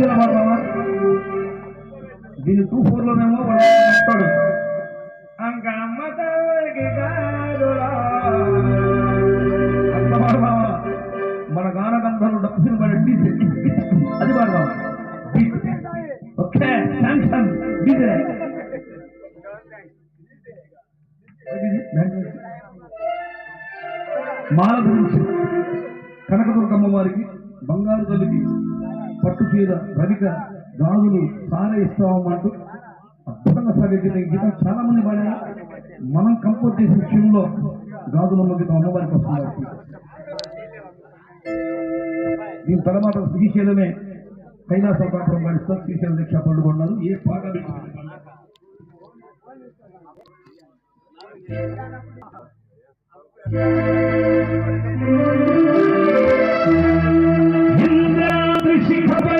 ఈజీగా పడతావా దీని two four లోనేమో వాడు వస్తాడు అంకమ్మ తల్లికి కాదురా. డబ్బులు పడండి అది పాడదాం ఓకే శాంక్షన్ డీజే. మాల గురించి కనకదుర్గమ్మ వారికి బంగారు తల్లికి పట్టు చీర రవిక గాజులు చాలా ఇస్తామంటూ అద్భుతంగా సాగించిన ఈ గీతం చాలా మంది పాడారు. మనం కంపోజ్ చేసే విషయంలో గాజులమ్మ గీతం అమ్మవారికి వస్తున్నారు. దీని తర్వాత శ్రీశైలమే కైలాస పాఠం పాడిస్తారు శ్రీశైల దీక్ష పండుకున్నారు ఏ పాట শিক্ষা পাই